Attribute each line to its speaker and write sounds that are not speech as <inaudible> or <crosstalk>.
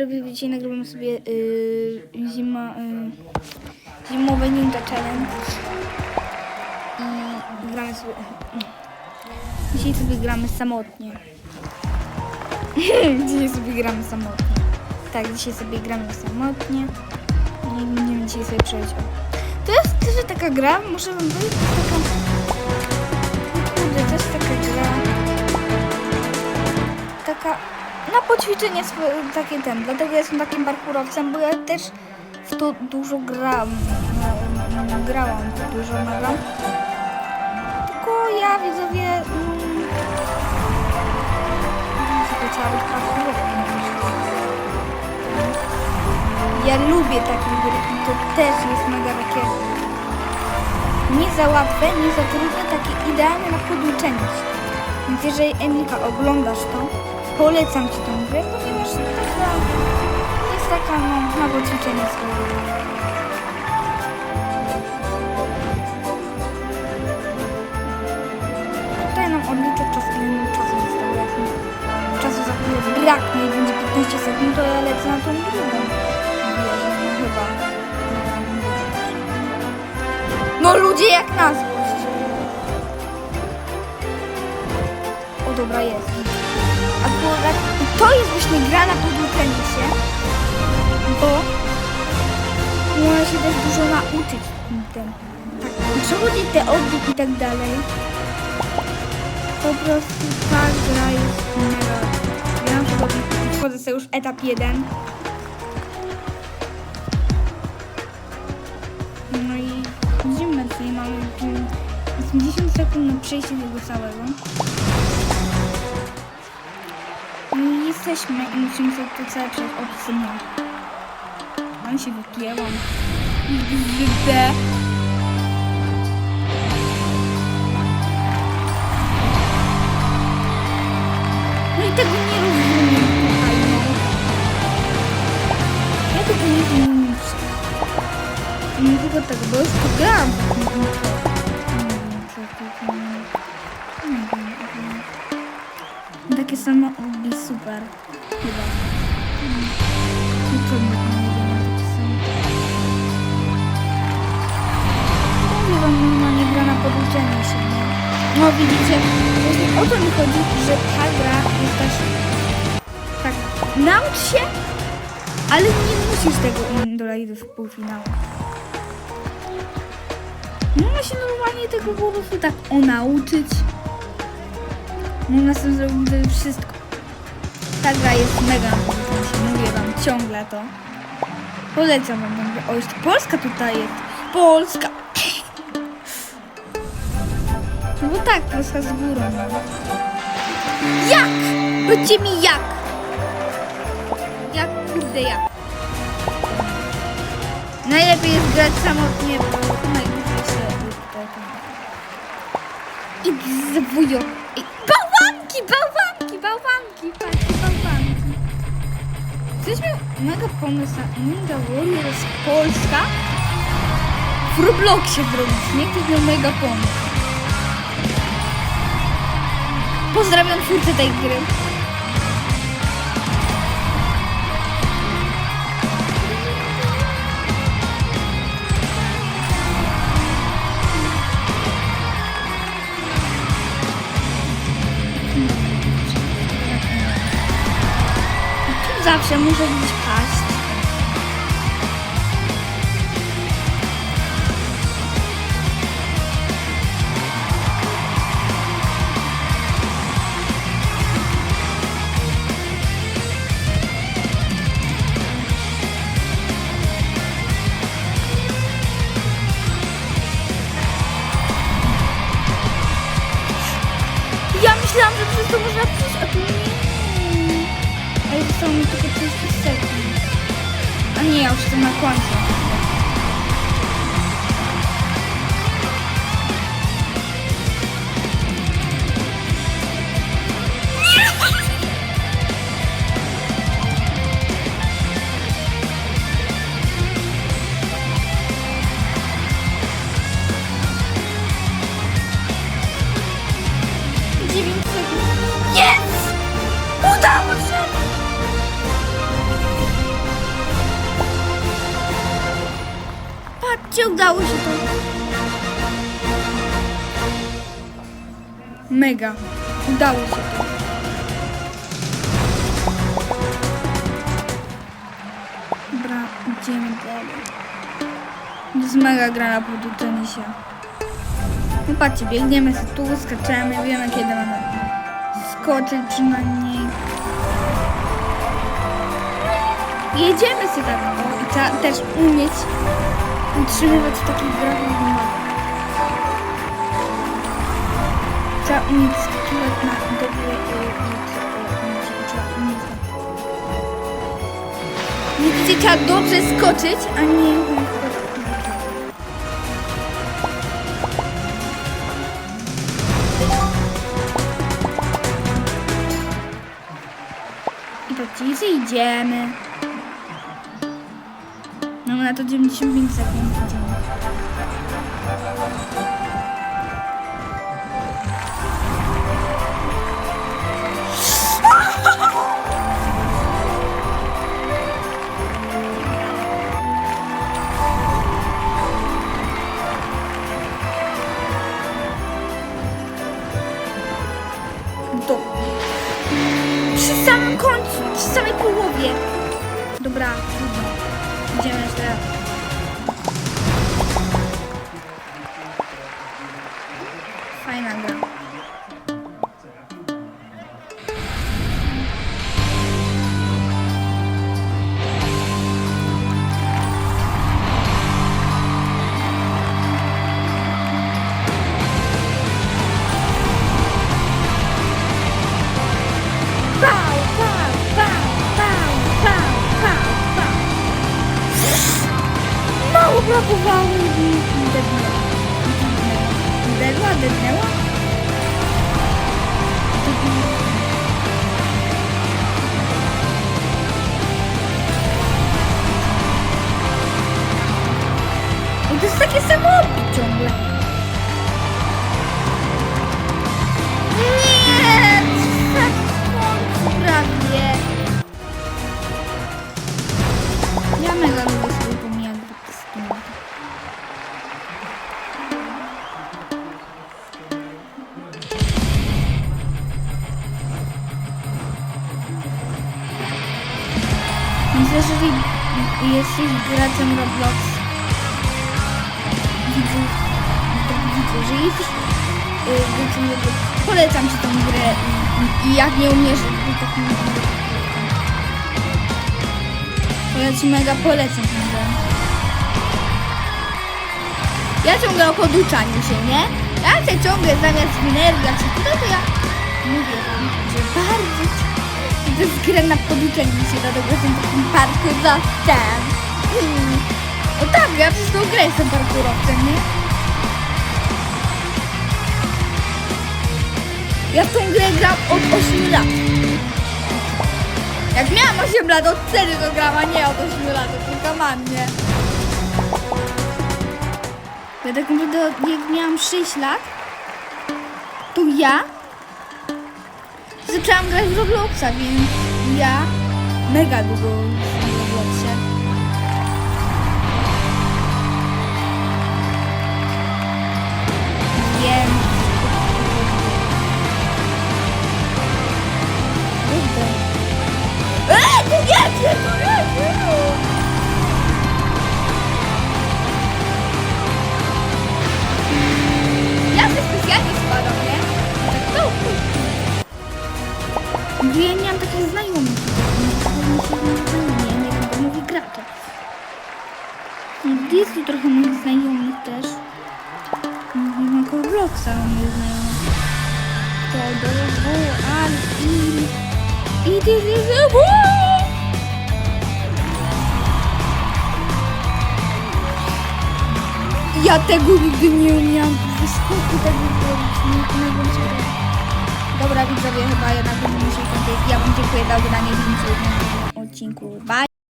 Speaker 1: Lubię dzisiaj nagrywamy sobie yy, zima, yy, zimowe ninja challenge. I gramy sobie dzisiaj sobie gramy samotnie. <laughs> Dzisiaj sobie gramy samotnie. Tak, dzisiaj sobie gramy samotnie. I będziemy dzisiaj sobie przejść to jest też taka gra, muszę wam powiedzieć, taka to jest taka gra. Taka na poćwiczenie swo- takie ten. Dlatego jestem takim parkurowcem, bo ja też w to dużo gram. No, no, to dużo nagram. Tylko ja widzowie mm. Ja lubię takie gry to też jest mega takie nie za łatwe, nie za trudne, takie idealne na podłączenie się. Więc jeżeli Emilka oglądasz to, polecam Ci tę grę, ponieważ taka jest taka no, na poćwiczenie swoje. Tutaj nam odlicza czas, ile nam czasu zostało. Jak czasu za chwilę braknie i będzie 15 sekund, to ja lecę na tą drugą wieżę, no chyba. No ludzie jak na złość. O dobra, jest. Akurat to jest właśnie gra na podłączenie się, bo można się też dużo nauczyć tym. Tak, przechodzić te odbyt i tak dalej. Po prostu ta gra jest mega. Ja na wchodzę sobie już etap 1. No i widzimy, czyli mamy tu 80 sekund na przejście tego całego. Jesteśmy i musimy sobie to całe przejść od syna. On się wypięłam. Wypę. No i tego nie rozumiem no. Ja tego nie rozumiem. Nie tylko tego, bo już pograłam Takie samo obi super. Chyba. Takie same. Mówię wam normalnie gra na podłączenie się, nie? No widzicie, o to mi chodzi, że ta gra jest też tak, naucz się, ale nie musisz tego dolać do półfinału. Można się normalnie tego po prostu tak o nauczyć. Można sobie zrobić wtedy wszystko. Ta gra jest mega na podłączenie, mówię wam ciągle to. Polecam wam tę grę. O, jeszcze Polska tutaj jest. Polska! No bo tak, Polska z górą. no. Jak? Powiedzcie mi jak? Jak, kurde, jak? Najlepiej jest grać samotnie, bo najdłużej się. I zwujo. I Miał mega pomysł na Ninja Warriors Polska w Robloxie zrobić, nie? Ktoś miał mega pomysł. Pozdrawiam twórcę tej gry. Zawsze muszę gdzieś paść. Ja myślałam, że przez to można mi tylko 30 sekund. A nie, już jestem na końcu. Udało się to. Mega. Udało się to. Dobra, idziemy dalej. To jest mega gra na podłączenie się. No patrzcie, biegniemy sobie tu, skaczemy, wiemy kiedy mamy skoczyć przynajmniej. Jedziemy sobie tak, o, i trzeba też umieć utrzymywać takich grach równowagę. Trzeba umieć skakiwać na tak. Widzicie, trzeba dobrze skoczyć, a nie... I patrzcie, idziemy. Mamy na to 95 sekund. Do. Przy samym końcu, przy samej połowie. Dobra, trudno. Idziemy jeszcze raz. Fajna gra. Mało brakowało i dednęła. Dedła, jeżeli jesteś graczem Roblox, widzę, to widzę, że jesteś y, graczem Roblox, polecam Ci tą grę i, i jak nie umiesz, to tak nie polecam. To mega polecam tę grę. Ja ciągle o poduczaniu się, nie? Ja się ciągle zamiast minergia czy tutaj, to ja mówię wam, że to jest gra na poduczenie się, dlatego jestem takim parkurowcem. Hmm. O tak, ja przez tą grę jestem parkurowcem, nie? Ja w tą grę gram od 8 lat. Jak miałam 8 lat, od wtedy to gram, a nie od 8 lat, tylko mam, nie? Ja tak naprawdę, jak miałam 6 lat, to ja zaczęłam grać w Robloxa, więc ja mega długo w Robloxie. Wiem. Kurde. Eee, tu jedzie! Ja nie? Nie mam Jest tu trochę moich znajomych też. Jako Robloxa moich znajomych. To do Al, I... I ty, W! Ja tego nigdy nie umiałam. Wyskoku tego zrobić. Nie, to jest. Dobra widzowie, chyba jednak musiał kończyć. Ja wam dziękuję za oglądanie filmu w tym odcinku. Bye!